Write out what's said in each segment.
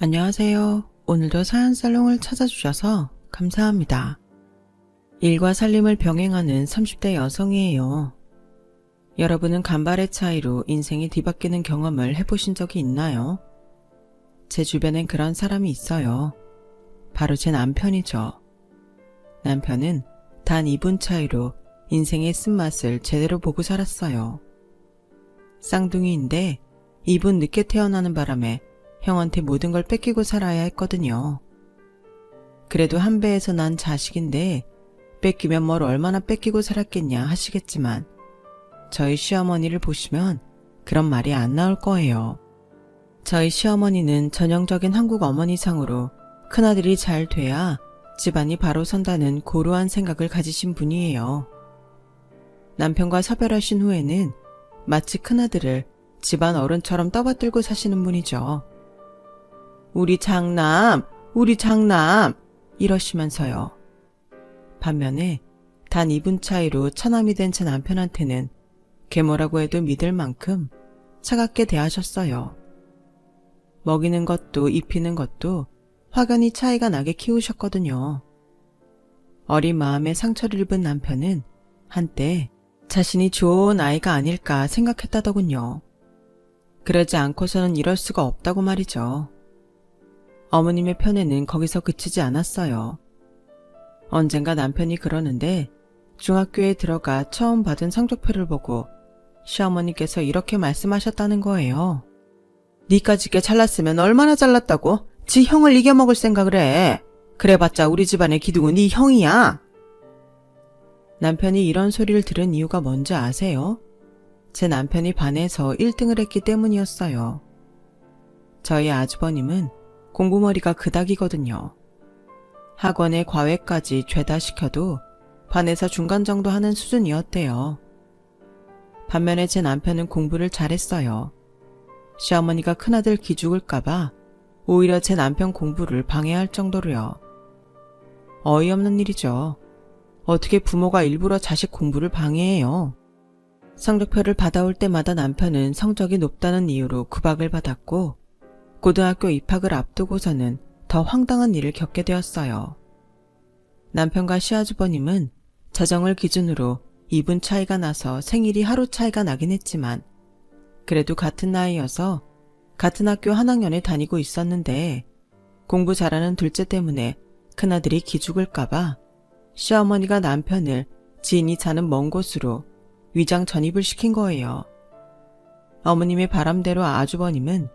안녕하세요. 오늘도 사연 살롱을 찾아주셔서 감사합니다. 일과 살림을 병행하는 30대 여성이에요. 여러분은 간발의 차이로 인생이 뒤바뀌는 경험을 해보신 적이 있나요? 제 주변엔 그런 사람이 있어요. 바로 제 남편이죠. 남편은 단 2분 차이로 인생의 쓴맛을 제대로 보고 살았어요. 쌍둥이인데 2분 늦게 태어나는 바람에 형한테 모든 걸 뺏기고 살아야 했거든요. 그래도 한 배에서 난 자식인데 뺏기면 뭘 얼마나 뺏기고 살았겠냐 하시겠지만 저희 시어머니를 보시면 그런 말이 안 나올 거예요. 저희 시어머니는 전형적인 한국 어머니상으로 큰아들이 잘 돼야 집안이 바로 선다는 고루한 생각을 가지신 분이에요. 남편과 사별하신 후에는 마치 큰아들을 집안 어른처럼 떠받들고 사시는 분이죠. 우리 장남, 우리 장남, 이러시면서요. 반면에 단 2분 차이로 처남이 된 제 남편한테는 계모라고 해도 믿을 만큼 차갑게 대하셨어요. 먹이는 것도 입히는 것도 확연히 차이가 나게 키우셨거든요. 어린 마음에 상처를 입은 남편은 한때 자신이 좋은 아이가 아닐까 생각했다더군요. 그러지 않고서는 이럴 수가 없다고 말이죠. 어머님의 편에는 거기서 그치지 않았어요. 언젠가 남편이 그러는데 중학교에 들어가 처음 받은 성적표를 보고 시어머니께서 이렇게 말씀하셨다는 거예요. 니까짓게 잘났으면 얼마나 잘났다고 지 형을 이겨먹을 생각을 해. 그래봤자 우리 집안의 기둥은 네 형이야. 남편이 이런 소리를 들은 이유가 뭔지 아세요? 제 남편이 반에서 1등을 했기 때문이었어요. 저희 아주버님은 공부머리가 그닥이거든요. 학원에 과외까지 죄다 시켜도 반에서 중간 정도 하는 수준이었대요. 반면에 제 남편은 공부를 잘했어요. 시어머니가 큰아들 기죽을까봐 오히려 제 남편 공부를 방해할 정도로요. 어이없는 일이죠. 어떻게 부모가 일부러 자식 공부를 방해해요? 성적표를 받아올 때마다 남편은 성적이 높다는 이유로 구박을 받았고 고등학교 입학을 앞두고서는 더 황당한 일을 겪게 되었어요. 남편과 시아주버님은 자정을 기준으로 2분 차이가 나서 생일이 하루 차이가 나긴 했지만 그래도 같은 나이여서 같은 학교 한 학년에 다니고 있었는데 공부 잘하는 둘째 때문에 큰아들이 기죽을까봐 시어머니가 남편을 지인이 사는 먼 곳으로 위장 전입을 시킨 거예요. 어머님의 바람대로 아주버님은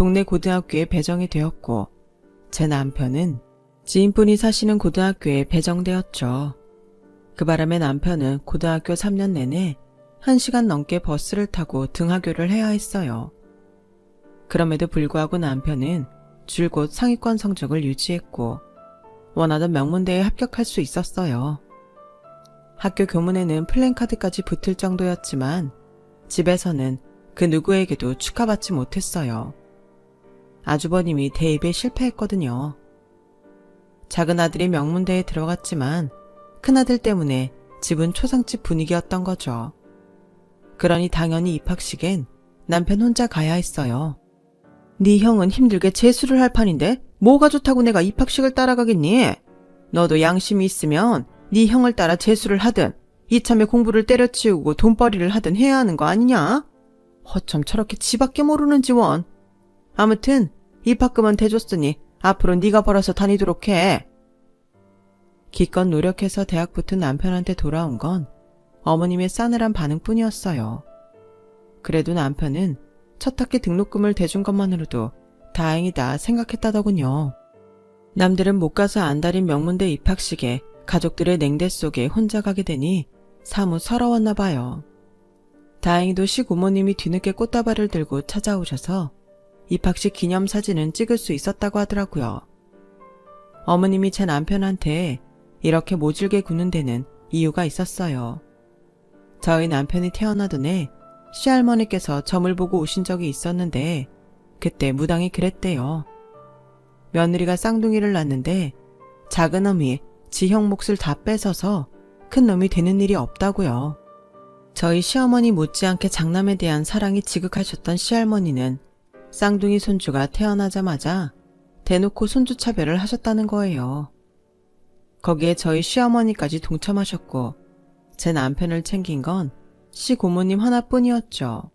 동네 고등학교에 배정이 되었고 제 남편은 지인분이 사시는 고등학교에 배정되었죠. 그 바람에 남편은 고등학교 3년 내내 1시간 넘게 버스를 타고 등하교를 해야 했어요. 그럼에도 불구하고 남편은 줄곧 상위권 성적을 유지했고 원하던 명문대에 합격할 수 있었어요. 학교 교문에는 플랜카드까지 붙을 정도였지만 집에서는 그 누구에게도 축하받지 못했어요. 아주버님이 대입에 실패했거든요. 작은 아들이 명문대에 들어갔지만 큰아들 때문에 집은 초상집 분위기였던 거죠. 그러니 당연히 입학식엔 남편 혼자 가야 했어요. 네 형은 힘들게 재수를 할 판인데 뭐가 좋다고 내가 입학식을 따라가겠니? 너도 양심이 있으면 네 형을 따라 재수를 하든 이참에 공부를 때려치우고 돈벌이를 하든 해야 하는 거 아니냐? 허참 저렇게 지밖에 모르는 지원. 아무튼 입학금은 대줬으니 앞으로 네가 벌어서 다니도록 해. 기껏 노력해서 대학 붙은 남편한테 돌아온 건 어머님의 싸늘한 반응뿐이었어요. 그래도 남편은 첫 학기 등록금을 대준 것만으로도 다행이다 생각했다더군요. 남들은 못 가서 안달인 명문대 입학식에 가족들의 냉대 속에 혼자 가게 되니 사뭇 서러웠나 봐요. 다행히도 시고모님이 뒤늦게 꽃다발을 들고 찾아오셔서 입학식 기념 사진은 찍을 수 있었다고 하더라고요. 어머님이 제 남편한테 이렇게 모질게 구는 데는 이유가 있었어요. 저희 남편이 태어나던 해 시할머니께서 점을 보고 오신 적이 있었는데 그때 무당이 그랬대요. 며느리가 쌍둥이를 낳는데 작은 놈이 지형 몫을 다 뺏어서 큰 놈이 되는 일이 없다고요. 저희 시어머니 못지않게 장남에 대한 사랑이 지극하셨던 시할머니는 쌍둥이 손주가 태어나자마자 대놓고 손주 차별을 하셨다는 거예요. 거기에 저희 시어머니까지 동참하셨고 제 남편을 챙긴 건 시고모님 하나뿐이었죠.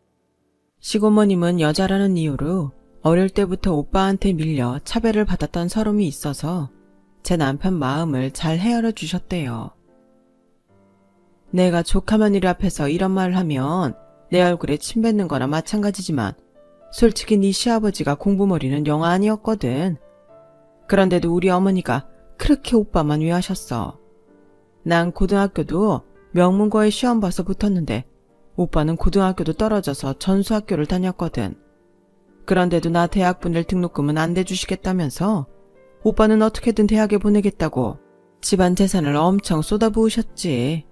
시고모님은 여자라는 이유로 어릴 때부터 오빠한테 밀려 차별을 받았던 서름이 있어서 제 남편 마음을 잘 헤아려 주셨대요. 내가 조카 며느리 앞에서 이런 말을 하면 내 얼굴에 침 뱉는 거나 마찬가지지만 솔직히 네 시아버지가 공부머리는 영화 아니었거든. 그런데도 우리 어머니가 그렇게 오빠만 위하셨어. 난 고등학교도 명문고에 시험 봐서 붙었는데 오빠는 고등학교도 떨어져서 전수학교를 다녔거든. 그런데도 나 대학 보낼 등록금은 안 대주시겠다면서 오빠는 어떻게든 대학에 보내겠다고 집안 재산을 엄청 쏟아부으셨지.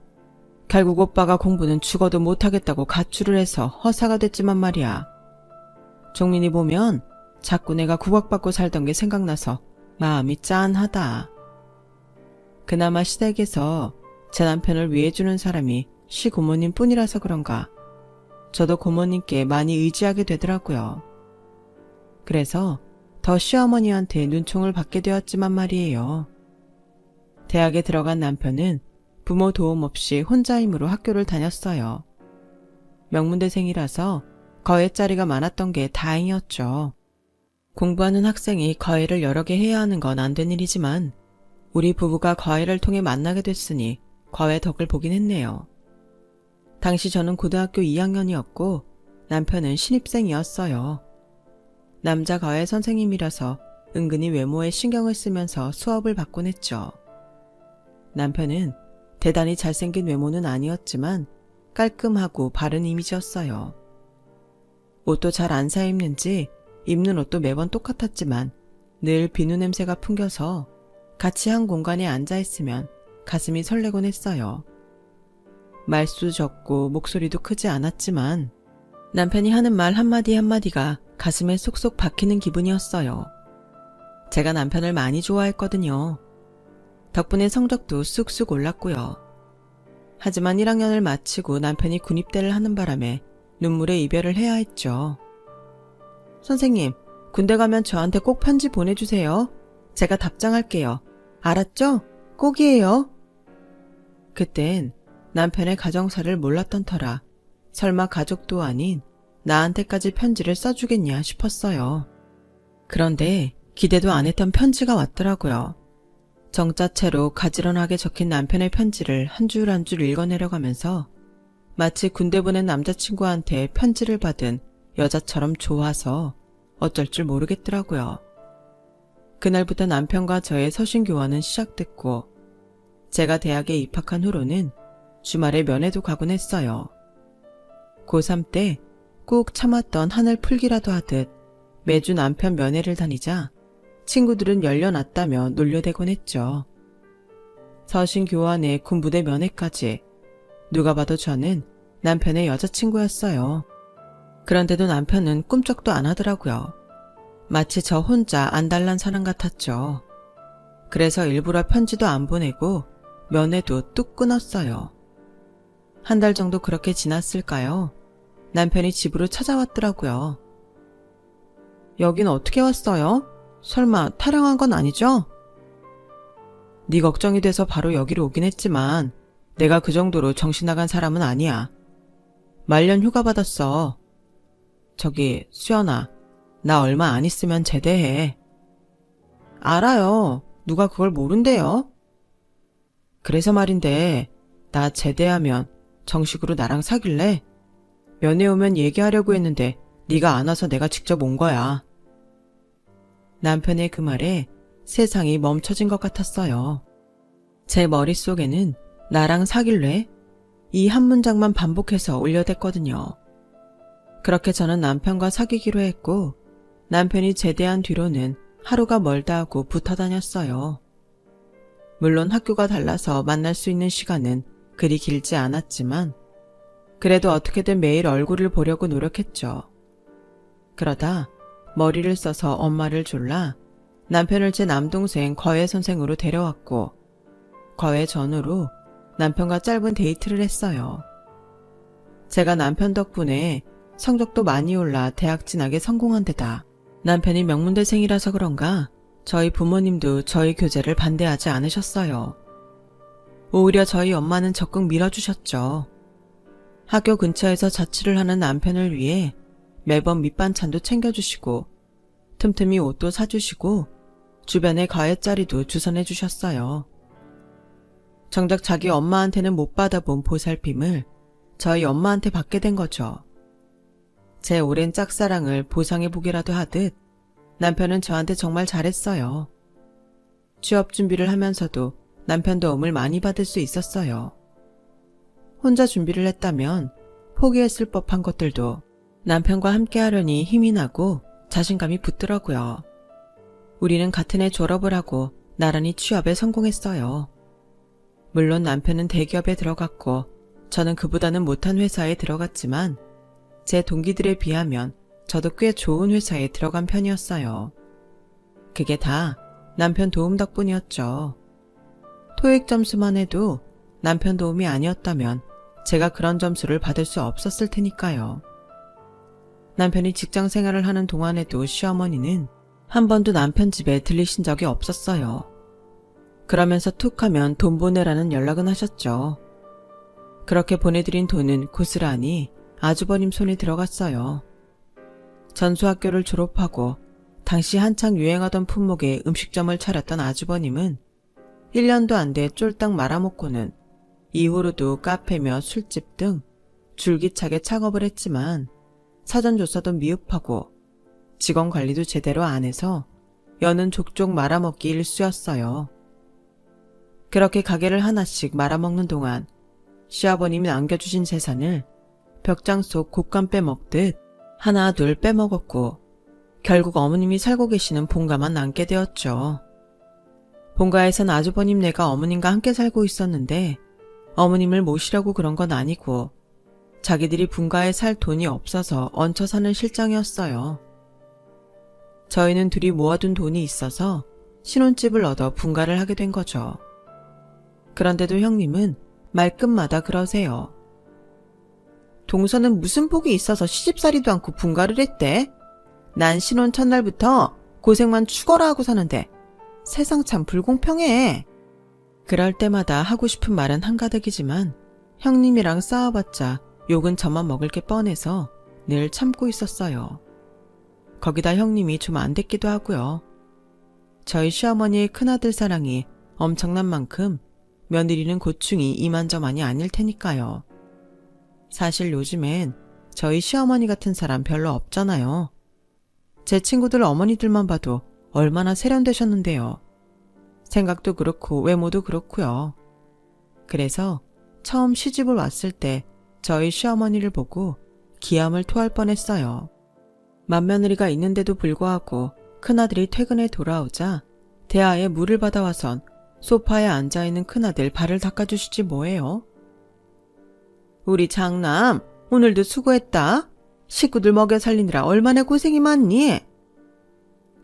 결국 오빠가 공부는 죽어도 못하겠다고 가출을 해서 허사가 됐지만 말이야. 종민이 보면 자꾸 내가 구박받고 살던 게 생각나서 마음이 짠하다. 그나마 시댁에서 제 남편을 위해주는 사람이 시 고모님 뿐이라서 그런가. 저도 고모님께 많이 의지하게 되더라고요. 그래서 더 시어머니한테 눈총을 받게 되었지만 말이에요. 대학에 들어간 남편은 부모 도움 없이 혼자 힘으로 학교를 다녔어요. 명문대생이라서 거외자리가 많았던 게 다행이었죠. 공부하는 학생이 과외를 여러 개 해야 하는 건 안 된 일이지만 우리 부부가 과외를 통해 만나게 됐으니 과외 덕을 보긴 했네요. 당시 저는 고등학교 2학년이었고 남편은 신입생이었어요. 남자 과외 선생님이라서 은근히 외모에 신경을 쓰면서 수업을 받곤 했죠. 남편은 대단히 잘생긴 외모는 아니었지만 깔끔하고 바른 이미지였어요. 옷도 잘 안 사 입는지 입는 옷도 매번 똑같았지만 늘 비누 냄새가 풍겨서 같이 한 공간에 앉아 있으면 가슴이 설레곤 했어요. 말수 적고 목소리도 크지 않았지만 남편이 하는 말 한마디 한마디가 가슴에 쏙쏙 박히는 기분이었어요. 제가 남편을 많이 좋아했거든요. 덕분에 성적도 쑥쑥 올랐고요. 하지만 1학년을 마치고 남편이 군입대를 하는 바람에 눈물의 이별을 해야 했죠. 선생님, 군대 가면 저한테 꼭 편지 보내주세요. 제가 답장할게요. 알았죠? 꼭이에요. 그땐 남편의 가정사를 몰랐던 터라 설마 가족도 아닌 나한테까지 편지를 써주겠냐 싶었어요. 그런데 기대도 안 했던 편지가 왔더라고요. 정자체로 가지런하게 적힌 남편의 편지를 한 줄 한 줄 읽어내려가면서 마치 군대 보낸 남자친구한테 편지를 받은 여자처럼 좋아서 어쩔 줄 모르겠더라고요. 그날부터 남편과 저의 서신 교환은 시작됐고 제가 대학에 입학한 후로는 주말에 면회도 가곤 했어요. 고3 때꼭 참았던 하늘 풀기라도 하듯 매주 남편 면회를 다니자 친구들은 열려났다며 놀려대곤 했죠. 서신 교환에 군부대 면회까지 누가 봐도 저는 남편의 여자친구였어요. 그런데도 남편은 꿈쩍도 안 하더라고요. 마치 저 혼자 안달난 사람 같았죠. 그래서 일부러 편지도 안 보내고 면회도 뚝 끊었어요. 한 달 정도 그렇게 지났을까요? 남편이 집으로 찾아왔더라고요. 여긴 어떻게 왔어요? 설마 타령한 건 아니죠? 네 걱정이 돼서 바로 여기로 오긴 했지만 내가 그 정도로 정신 나간 사람은 아니야. 말년 휴가 받았어. 저기 수연아, 나 얼마 안 있으면 제대해. 알아요. 누가 그걸 모른대요? 그래서 말인데 나 제대하면 정식으로 나랑 사귈래? 면회 오면 얘기하려고 했는데 네가 안 와서 내가 직접 온 거야. 남편의 그 말에 세상이 멈춰진 것 같았어요. 제 머릿속에는 나랑 사귈래? 이 한 문장만 반복해서 올려댔거든요. 그렇게 저는 남편과 사귀기로 했고 남편이 제대한 뒤로는 하루가 멀다 하고 붙어 다녔어요. 물론 학교가 달라서 만날 수 있는 시간은 그리 길지 않았지만 그래도 어떻게든 매일 얼굴을 보려고 노력했죠. 그러다 머리를 써서 엄마를 졸라 남편을 제 남동생 거회 선생으로 데려왔고 거회 전후로 남편과 짧은 데이트를 했어요. 제가 남편 덕분에 성적도 많이 올라 대학 진학에 성공한 데다 남편이 명문대생이라서 그런가 저희 부모님도 저희 교제를 반대하지 않으셨어요. 오히려 저희 엄마는 적극 밀어주셨죠. 학교 근처에서 자취를 하는 남편을 위해 매번 밑반찬도 챙겨주시고 틈틈이 옷도 사주시고 주변에 가해자리도 주선해 주셨어요. 정작 자기 엄마한테는 못 받아본 보살핌을 저희 엄마한테 받게 된 거죠. 제 오랜 짝사랑을 보상해 보기라도 하듯 남편은 저한테 정말 잘했어요. 취업 준비를 하면서도 남편 도움을 많이 받을 수 있었어요. 혼자 준비를 했다면 포기했을 법한 것들도 남편과 함께 하려니 힘이 나고 자신감이 붙더라고요. 우리는 같은 해 졸업을 하고 나란히 취업에 성공했어요. 물론 남편은 대기업에 들어갔고 저는 그보다는 못한 회사에 들어갔지만 제 동기들에 비하면 저도 꽤 좋은 회사에 들어간 편이었어요. 그게 다 남편 도움 덕분이었죠. 토익 점수만 해도 남편 도움이 아니었다면 제가 그런 점수를 받을 수 없었을 테니까요. 남편이 직장 생활을 하는 동안에도 시어머니는 한 번도 남편 집에 들리신 적이 없었어요. 그러면서 툭 하면 돈 보내라는 연락은 하셨죠. 그렇게 보내드린 돈은 고스란히 아주버님 손에 들어갔어요. 전수학교를 졸업하고 당시 한창 유행하던 품목의 음식점을 차렸던 아주버님은 1년도 안 돼 쫄딱 말아먹고는 이후로도 카페며 술집 등 줄기차게 창업을 했지만 사전조사도 미흡하고 직원 관리도 제대로 안 해서 여는 족족 말아먹기 일쑤였어요. 그렇게 가게를 하나씩 말아먹는 동안 시아버님이 남겨주신 재산을 벽장 속 곶감 빼먹듯 하나 둘 빼먹었고 결국 어머님이 살고 계시는 본가만 남게 되었죠. 본가에선 아주버님 네가 어머님과 함께 살고 있었는데 어머님을 모시려고 그런 건 아니고 자기들이 분가에 살 돈이 없어서 얹혀 사는 실정이었어요. 저희는 둘이 모아둔 돈이 있어서 신혼집을 얻어 분가를 하게 된 거죠. 그런데도 형님은 말끝마다 그러세요. 동서는 무슨 복이 있어서 시집살이도 않고 분가를 했대? 난 신혼 첫날부터 고생만 죽어라 하고 사는데 세상 참 불공평해. 그럴 때마다 하고 싶은 말은 한가득이지만 형님이랑 싸워봤자 욕은 저만 먹을 게 뻔해서 늘 참고 있었어요. 거기다 형님이 좀 안 됐기도 하고요. 저희 시어머니의 큰아들 사랑이 엄청난 만큼 며느리는 고충이 이만저만이 아닐 테니까요. 사실 요즘엔 저희 시어머니 같은 사람 별로 없잖아요. 제 친구들 어머니들만 봐도 얼마나 세련되셨는데요. 생각도 그렇고 외모도 그렇고요. 그래서 처음 시집을 왔을 때 저희 시어머니를 보고 기함을 토할 뻔했어요. 맏며느리가 있는데도 불구하고 큰아들이 퇴근해 돌아오자 대하에 물을 받아와선 소파에 앉아있는 큰아들 발을 닦아주시지 뭐예요? 우리 장남 오늘도 수고했다. 식구들 먹여 살리느라 얼마나 고생이 많니?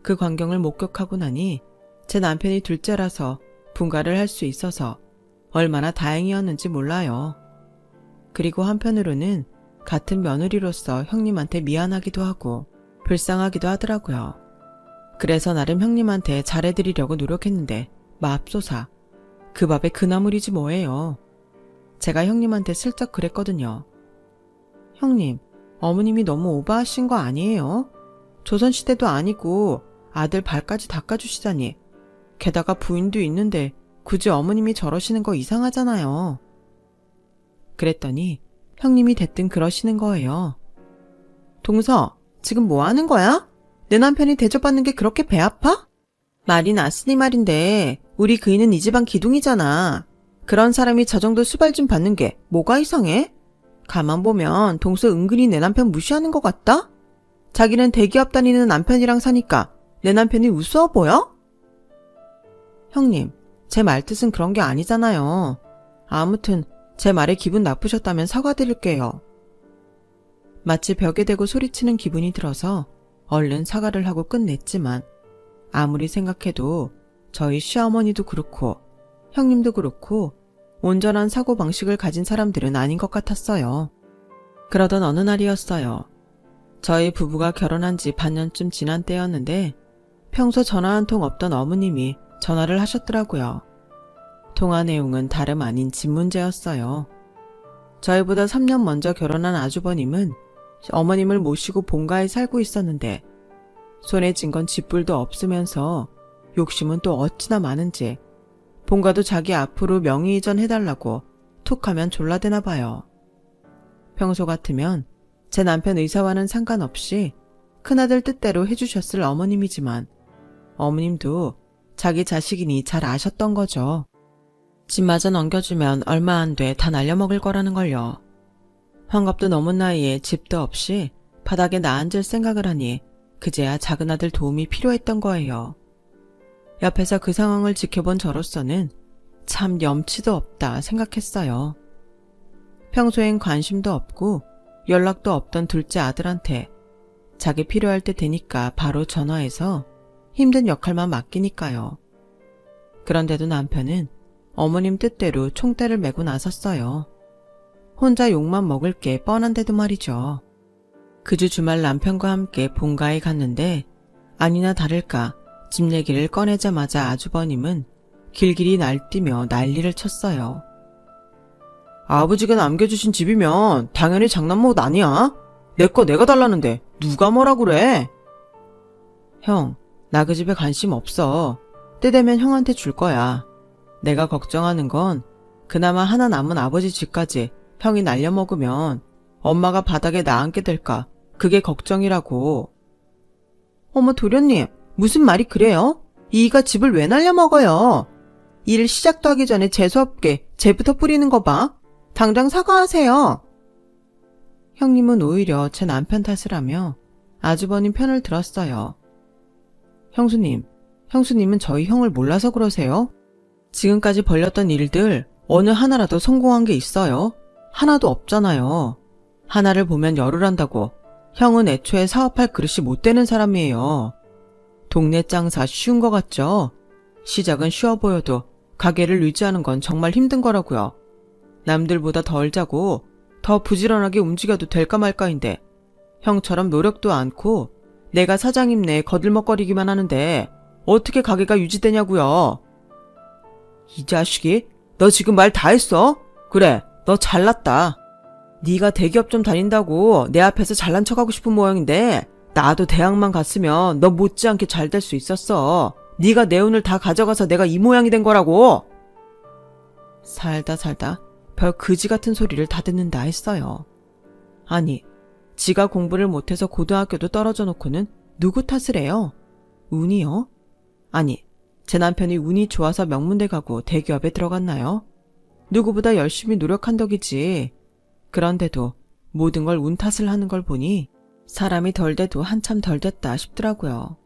그 광경을 목격하고 나니 제 남편이 둘째라서 분가를 할 수 있어서 얼마나 다행이었는지 몰라요. 그리고 한편으로는 같은 며느리로서 형님한테 미안하기도 하고 불쌍하기도 하더라고요. 그래서 나름 형님한테 잘해드리려고 노력했는데 맙소사 그 밥에 그나물이지 뭐예요. 제가 형님한테 슬쩍 그랬거든요. 형님, 어머님이 너무 오버하신 거 아니에요? 조선시대도 아니고 아들 발까지 닦아주시다니. 게다가 부인도 있는데 굳이 어머님이 저러시는 거 이상하잖아요. 그랬더니 형님이 대뜸 그러시는 거예요. 동서, 지금 뭐 하는 거야? 내 남편이 대접받는 게 그렇게 배 아파? 말이 났으니 말인데 우리 그이는 이 집안 기둥이잖아. 그런 사람이 저 정도 수발 좀 받는 게 뭐가 이상해? 가만 보면 동서 은근히 내 남편 무시하는 것 같다? 자기는 대기업 다니는 남편이랑 사니까 내 남편이 우스워 보여? 형님, 제 말뜻은 그런 게 아니잖아요. 아무튼 제 말에 기분 나쁘셨다면 사과드릴게요. 마치 벽에 대고 소리치는 기분이 들어서 얼른 사과를 하고 끝냈지만 아무리 생각해도 저희 시어머니도 그렇고 형님도 그렇고 온전한 사고방식을 가진 사람들은 아닌 것 같았어요. 그러던 어느 날이었어요. 저희 부부가 결혼한 지 반년쯤 지난 때였는데 평소 전화 한 통 없던 어머님이 전화를 하셨더라고요. 통화 내용은 다름 아닌 집 문제였어요. 저희보다 3년 먼저 결혼한 아주버님은 어머님을 모시고 본가에 살고 있었는데 손에 쥔건 집불도 없으면서 욕심은 또 어찌나 많은지 본가도 자기 앞으로 명의 이전 해달라고 툭 하면 졸라대나 봐요. 평소 같으면 제 남편 의사와는 상관없이 큰아들 뜻대로 해주셨을 어머님이지만 어머님도 자기 자식이니 잘 아셨던 거죠. 집마저 넘겨주면 얼마 안 돼 다 날려먹을 거라는 걸요. 환갑도 넘은 나이에 집도 없이 바닥에 나앉을 생각을 하니 그제야 작은 아들 도움이 필요했던 거예요. 옆에서 그 상황을 지켜본 저로서는 참 염치도 없다 생각했어요. 평소엔 관심도 없고 연락도 없던 둘째 아들한테 자기 필요할 때 되니까 바로 전화해서 힘든 역할만 맡기니까요. 그런데도 남편은 어머님 뜻대로 총대를 메고 나섰어요. 혼자 욕만 먹을 게 뻔한데도 말이죠. 그 주 주말 남편과 함께 본가에 갔는데 아니나 다를까 집 얘기를 꺼내자마자 아주버님은 길길이 날뛰며 난리를 쳤어요. 아버지가 남겨주신 집이면 당연히 장난못 아니야? 내 거 내가 달라는데 누가 뭐라 그래? 형, 나 그 집에 관심 없어. 때 되면 형한테 줄 거야. 내가 걱정하는 건 그나마 하나 남은 아버지 집까지 형이 날려먹으면 엄마가 바닥에 나앉게 될까. 그게 걱정이라고. 어머 도련님, 무슨 말이 그래요? 이가 집을 왜 날려먹어요? 일 시작도 하기 전에 재수없게 재부터 뿌리는 거 봐. 당장 사과하세요. 형님은 오히려 제 남편 탓을 하며 아주버님 편을 들었어요. 형수님, 형수님은 저희 형을 몰라서 그러세요? 지금까지 벌렸던 일들 어느 하나라도 성공한 게 있어요? 하나도 없잖아요. 하나를 보면 열을 한다고 형은 애초에 사업할 그릇이 못 되는 사람이에요. 동네 장사 쉬운 거 같죠? 시작은 쉬워 보여도 가게를 유지하는 건 정말 힘든 거라고요. 남들보다 덜 자고 더 부지런하게 움직여도 될까 말까인데 형처럼 노력도 않고 내가 사장님 내 거들먹거리기만 하는데 어떻게 가게가 유지되냐고요. 이 자식이 너 지금 말 다 했어? 그래 너 잘났다. 네가 대기업 좀 다닌다고 내 앞에서 잘난 척하고 싶은 모양인데 나도 대학만 갔으면 너 못지않게 잘 될 수 있었어. 네가 내 운을 다 가져가서 내가 이 모양이 된 거라고. 살다 살다 별 그지 같은 소리를 다 듣는다 했어요. 아니, 지가 공부를 못해서 고등학교도 떨어져 놓고는 누구 탓을 해요? 운이요? 아니, 제 남편이 운이 좋아서 명문대 가고 대기업에 들어갔나요? 누구보다 열심히 노력한 덕이지. 그런데도 모든 걸 운 탓을 하는 걸 보니 사람이 덜 돼도 한참 덜 됐다 싶더라고요.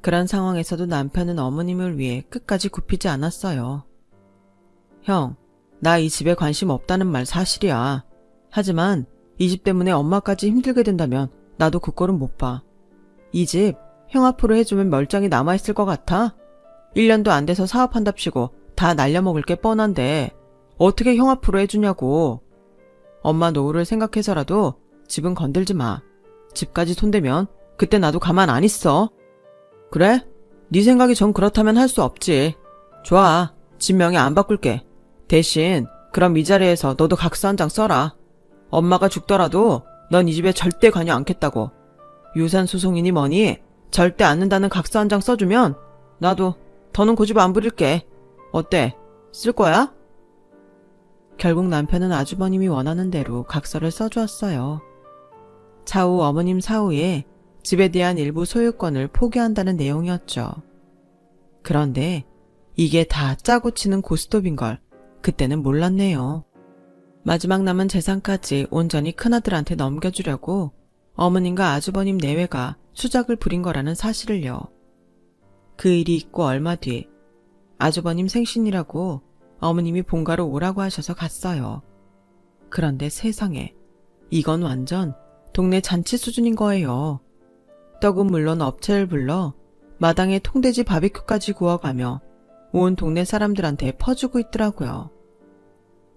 그런 상황에서도 남편은 어머님을 위해 끝까지 굽히지 않았어요. 형, 나 이 집에 관심 없다는 말 사실이야. 하지만 이 집 때문에 엄마까지 힘들게 된다면 나도 그 꼴은 못 봐. 이 집 형 앞으로 해주면 멀쩡히 남아있을 것 같아? 1년도 안 돼서 사업한답시고 다 날려먹을 게 뻔한데 어떻게 형 앞으로 해주냐고. 엄마 노후를 생각해서라도 집은 건들지 마. 집까지 손대면 그때 나도 가만 안 있어. 그래? 네 생각이 전 그렇다면 할 수 없지. 좋아. 집 명의 안 바꿀게. 대신 그럼 이 자리에서 너도 각서 한 장 써라. 엄마가 죽더라도 넌 이 집에 절대 관여 않겠다고. 유산 소송이니 뭐니 절대 않는다는 각서 한 장 써주면 나도 더는 고집 안 부릴게. 어때? 쓸 거야? 결국 남편은 아주버님이 원하는 대로 각서를 써주었어요. 차후 어머님 사후에 집에 대한 일부 소유권을 포기한다는 내용이었죠. 그런데 이게 다 짜고 치는 고스톱인 걸 그때는 몰랐네요. 마지막 남은 재산까지 온전히 큰아들한테 넘겨주려고 어머님과 아주버님 내외가 수작을 부린 거라는 사실을요. 그 일이 있고 얼마 뒤 아주버님 생신이라고 어머님이 본가로 오라고 하셔서 갔어요. 그런데 세상에 이건 완전 동네 잔치 수준인 거예요. 떡은 물론 업체를 불러 마당에 통돼지 바비큐까지 구워가며 온 동네 사람들한테 퍼주고 있더라고요.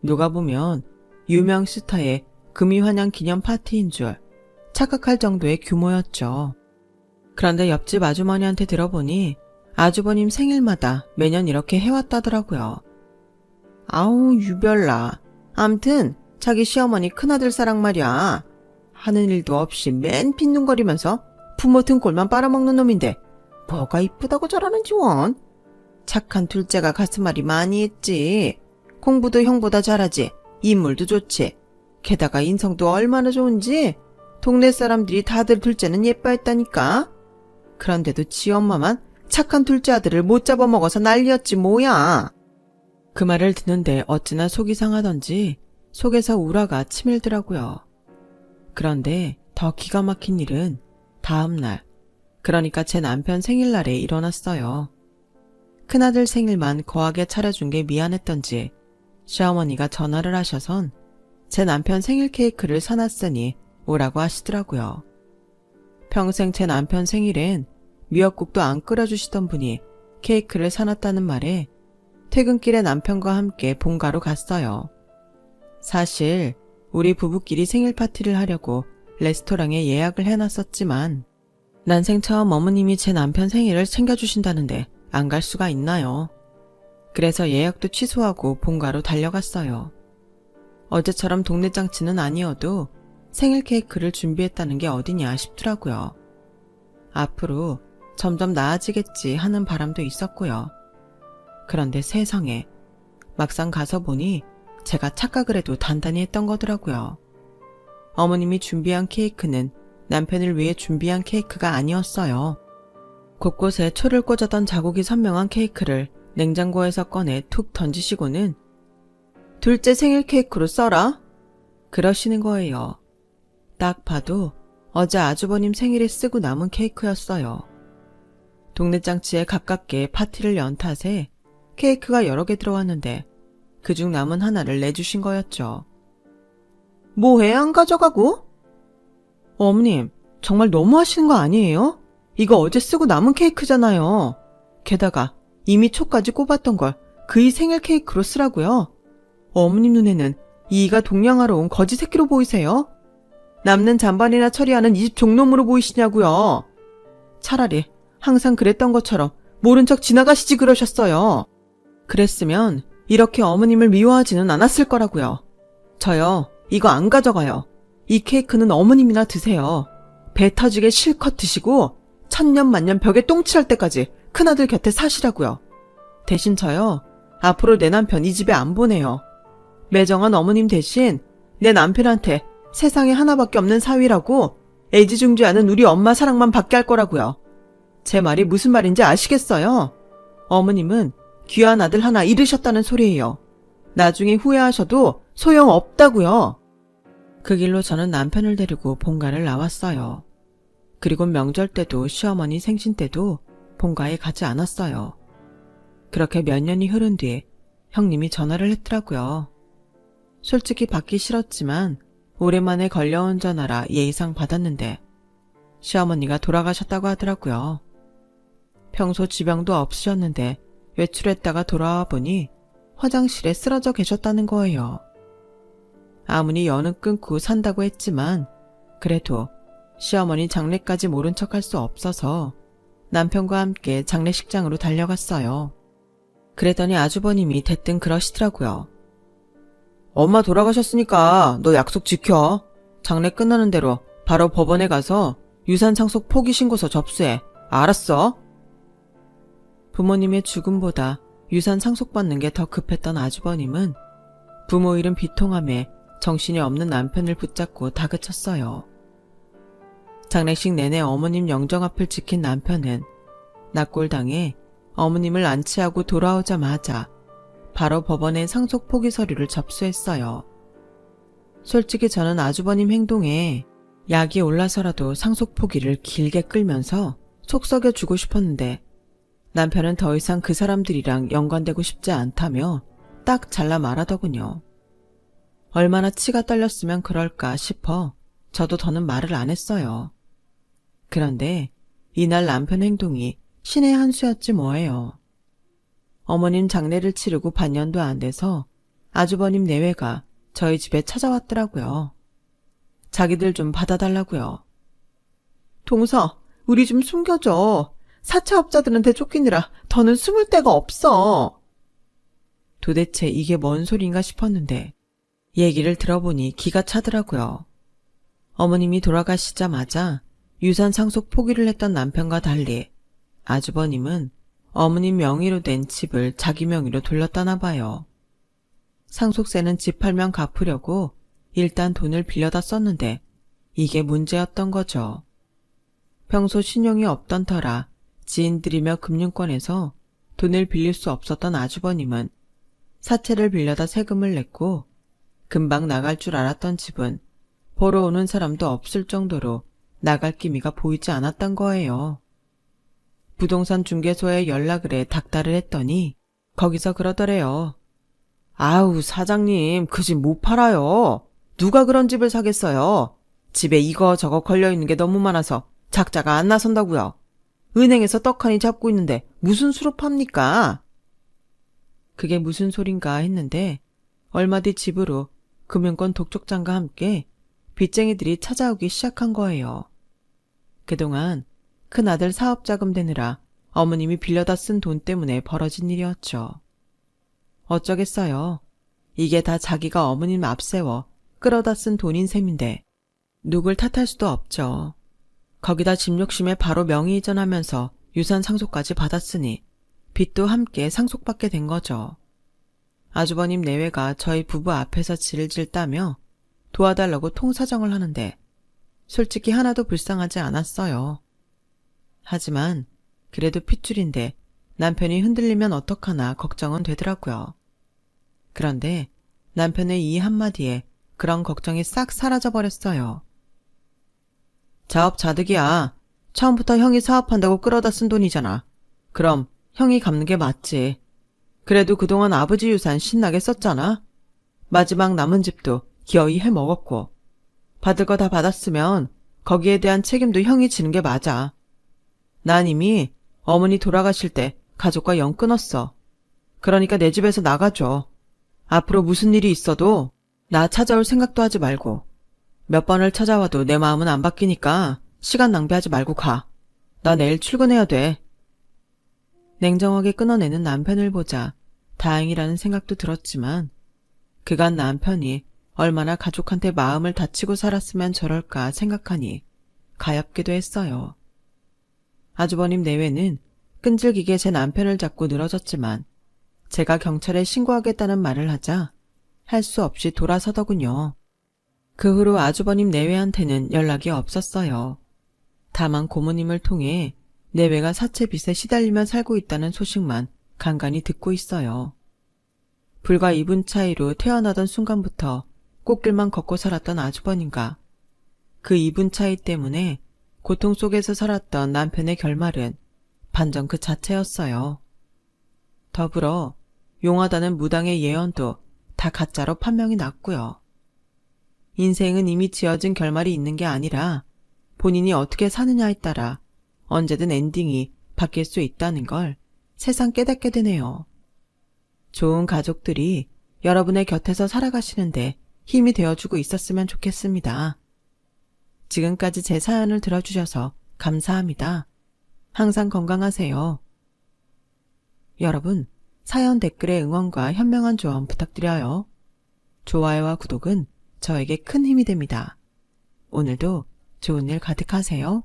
누가 보면 유명 스타의 금이환영 기념 파티인 줄 착각할 정도의 규모였죠. 그런데 옆집 아주머니한테 들어보니 아주버님 생일마다 매년 이렇게 해왔다더라고요. 아우, 유별나. 암튼 자기 시어머니 큰아들 사랑 말이야. 하는 일도 없이 맨 빈둥거리면서 부모 등골만 빨아먹는 놈인데 뭐가 이쁘다고 저러는지 원. 착한 둘째가 가슴앓이 많이 했지. 공부도 형보다 잘하지. 인물도 좋지. 게다가 인성도 얼마나 좋은지 동네 사람들이 다들 둘째는 예뻐했다니까. 그런데도 지 엄마만 착한 둘째 아들을 못 잡아먹어서 난리였지 뭐야. 그 말을 듣는데 어찌나 속이 상하던지 속에서 우라가 치밀더라고요. 그런데 더 기가 막힌 일은 다음 날, 그러니까 제 남편 생일날에 일어났어요. 큰아들 생일만 거하게 차려준 게 미안했던지 시어머니가 전화를 하셔선 제 남편 생일 케이크를 사놨으니 오라고 하시더라고요. 평생 제 남편 생일엔 미역국도 안 끓여주시던 분이 케이크를 사놨다는 말에 퇴근길에 남편과 함께 본가로 갔어요. 사실 우리 부부끼리 생일 파티를 하려고 레스토랑에 예약을 해놨었지만 난생 처음 어머님이 제 남편 생일을 챙겨주신다는데 안 갈 수가 있나요? 그래서 예약도 취소하고 본가로 달려갔어요. 어제처럼 동네 장치는 아니어도 생일 케이크를 준비했다는 게 어디냐 싶더라고요. 앞으로 점점 나아지겠지 하는 바람도 있었고요. 그런데 세상에 막상 가서 보니 제가 착각을 해도 단단히 했던 거더라고요. 어머님이 준비한 케이크는 남편을 위해 준비한 케이크가 아니었어요. 곳곳에 초를 꽂아던 자국이 선명한 케이크를 냉장고에서 꺼내 툭 던지시고는 둘째 생일 케이크로 써라? 그러시는 거예요. 딱 봐도 어제 아주버님 생일에 쓰고 남은 케이크였어요. 동네 장치에 가깝게 파티를 연 탓에 케이크가 여러 개 들어왔는데 그중 남은 하나를 내주신 거였죠. 뭐해 안 가져가고? 어머님, 정말 너무 하시는 거 아니에요? 이거 어제 쓰고 남은 케이크잖아요. 게다가 이미 초까지 꼽았던 걸 그이 생일 케이크로 쓰라고요. 어머님 눈에는 이이가 동양하러 온 거지 새끼로 보이세요? 남는 잔반이나 처리하는 이 집 종놈으로 보이시냐고요. 차라리 항상 그랬던 것처럼 모른 척 지나가시지 그러셨어요. 그랬으면 이렇게 어머님을 미워하지는 않았을 거라고요. 저요, 이거 안 가져가요. 이 케이크는 어머님이나 드세요. 배 터지게 실컷 드시고 천년 만년 벽에 똥칠할 때까지 큰아들 곁에 사시라고요. 대신 저요, 앞으로 내 남편 이 집에 안 보내요. 매정한 어머님 대신 내 남편한테 세상에 하나밖에 없는 사위라고 애지중지하는 우리 엄마 사랑만 받게 할 거라고요. 제 말이 무슨 말인지 아시겠어요? 어머님은 귀한 아들 하나 잃으셨다는 소리예요. 나중에 후회하셔도 소용없다고요. 그 길로 저는 남편을 데리고 본가를 나왔어요. 그리고 명절 때도 시어머니 생신 때도 본가에 가지 않았어요. 그렇게 몇 년이 흐른 뒤에 형님이 전화를 했더라고요. 솔직히 받기 싫었지만 오랜만에 걸려온 전화라 예의상 받았는데 시어머니가 돌아가셨다고 하더라고요. 평소 지병도 없으셨는데 외출했다가 돌아와 보니 화장실에 쓰러져 계셨다는 거예요. 아무리 연은 끊고 산다고 했지만 그래도 시어머니 장례까지 모른 척할 수 없어서 남편과 함께 장례식장으로 달려갔어요. 그랬더니 아주버님이 대뜸 그러시더라고요. 엄마 돌아가셨으니까 너 약속 지켜. 장례 끝나는 대로 바로 법원에 가서 유산 상속 포기 신고서 접수해. 알았어? 부모님의 죽음보다 유산 상속받는 게 더 급했던 아주버님은 부모 잃은 비통함에 정신이 없는 남편을 붙잡고 다그쳤어요. 장례식 내내 어머님 영정 앞을 지킨 남편은 낙골당해 어머님을 안치하고 돌아오자마자 바로 법원에 상속 포기 서류를 접수했어요. 솔직히 저는 아주버님 행동에 약이 올라서라도 상속 포기를 길게 끌면서 속 썩여 주고 싶었는데 남편은 더 이상 그 사람들이랑 연관되고 싶지 않다며 딱 잘라 말하더군요. 얼마나 치가 떨렸으면 그럴까 싶어 저도 더는 말을 안 했어요. 그런데 이날 남편 행동이 신의 한 수였지 뭐예요. 어머님 장례를 치르고 반년도 안 돼서 아주버님 내외가 저희 집에 찾아왔더라고요. 자기들 좀 받아달라고요. 동서, 우리 좀 숨겨줘. 사채업자들한테 쫓기느라 더는 숨을 데가 없어. 도대체 이게 뭔 소린가 싶었는데 얘기를 들어보니 기가 차더라고요. 어머님이 돌아가시자마자 유산 상속 포기를 했던 남편과 달리 아주버님은 어머님 명의로 된 집을 자기 명의로 돌렸다나 봐요. 상속세는 집 팔면 갚으려고 일단 돈을 빌려다 썼는데 이게 문제였던 거죠. 평소 신용이 없던 터라 지인들이며 금융권에서 돈을 빌릴 수 없었던 아주버님은 사채를 빌려다 세금을 냈고 금방 나갈 줄 알았던 집은 보러 오는 사람도 없을 정도로 나갈 기미가 보이지 않았던 거예요. 부동산 중개소에 연락을 해 닥달을 했더니 거기서 그러더래요. 아우 사장님 그 집 못 팔아요. 누가 그런 집을 사겠어요. 집에 이거 저거 걸려있는 게 너무 많아서 작자가 안 나선다고요. 은행에서 떡하니 잡고 있는데 무슨 수로 팝니까? 그게 무슨 소린가 했는데 얼마 뒤 집으로 금융권 독촉장과 함께 빚쟁이들이 찾아오기 시작한 거예요. 그동안 큰아들 사업자금 되느라 어머님이 빌려다 쓴 돈 때문에 벌어진 일이었죠. 어쩌겠어요. 이게 다 자기가 어머님 앞세워 끌어다 쓴 돈인 셈인데 누굴 탓할 수도 없죠. 거기다 집 욕심에 바로 명의 이전하면서 유산 상속까지 받았으니 빚도 함께 상속받게 된 거죠. 아주버님 내외가 저희 부부 앞에서 질질 따며 도와달라고 통사정을 하는데 솔직히 하나도 불쌍하지 않았어요. 하지만 그래도 핏줄인데 남편이 흔들리면 어떡하나 걱정은 되더라고요. 그런데 남편의 이 한마디에 그런 걱정이 싹 사라져버렸어요. 자업자득이야. 처음부터 형이 사업한다고 끌어다 쓴 돈이잖아. 그럼 형이 갚는 게 맞지. 그래도 그동안 아버지 유산 신나게 썼잖아. 마지막 남은 집도 기어이 해 먹었고. 받을 거 다 받았으면 거기에 대한 책임도 형이 지는 게 맞아. 난 이미 어머니 돌아가실 때 가족과 연 끊었어. 그러니까 내 집에서 나가줘. 앞으로 무슨 일이 있어도 나 찾아올 생각도 하지 말고 몇 번을 찾아와도 내 마음은 안 바뀌니까 시간 낭비하지 말고 가. 나 내일 출근해야 돼. 냉정하게 끊어내는 남편을 보자 다행이라는 생각도 들었지만 그간 남편이 얼마나 가족한테 마음을 다치고 살았으면 저럴까 생각하니 가엾기도 했어요. 아주버님 내외는 끈질기게 제 남편을 잡고 늘어졌지만 제가 경찰에 신고하겠다는 말을 하자 할 수 없이 돌아서더군요. 그 후로 아주버님 내외한테는 연락이 없었어요. 다만 고모님을 통해 내외가 사채 빚에 시달리며 살고 있다는 소식만 간간히 듣고 있어요. 불과 2분 차이로 태어나던 순간부터 꽃길만 걷고 살았던 아주버님과 그 2분 차이 때문에 고통 속에서 살았던 남편의 결말은 반전 그 자체였어요. 더불어 용하다는 무당의 예언도 다 가짜로 판명이 났고요. 인생은 이미 지어진 결말이 있는 게 아니라 본인이 어떻게 사느냐에 따라 언제든 엔딩이 바뀔 수 있다는 걸 세상 깨닫게 되네요. 좋은 가족들이 여러분의 곁에서 살아가시는데 힘이 되어주고 있었으면 좋겠습니다. 지금까지 제 사연을 들어주셔서 감사합니다. 항상 건강하세요. 여러분, 사연 댓글에 응원과 현명한 조언 부탁드려요. 좋아요와 구독은 저에게 큰 힘이 됩니다. 오늘도 좋은 일 가득하세요.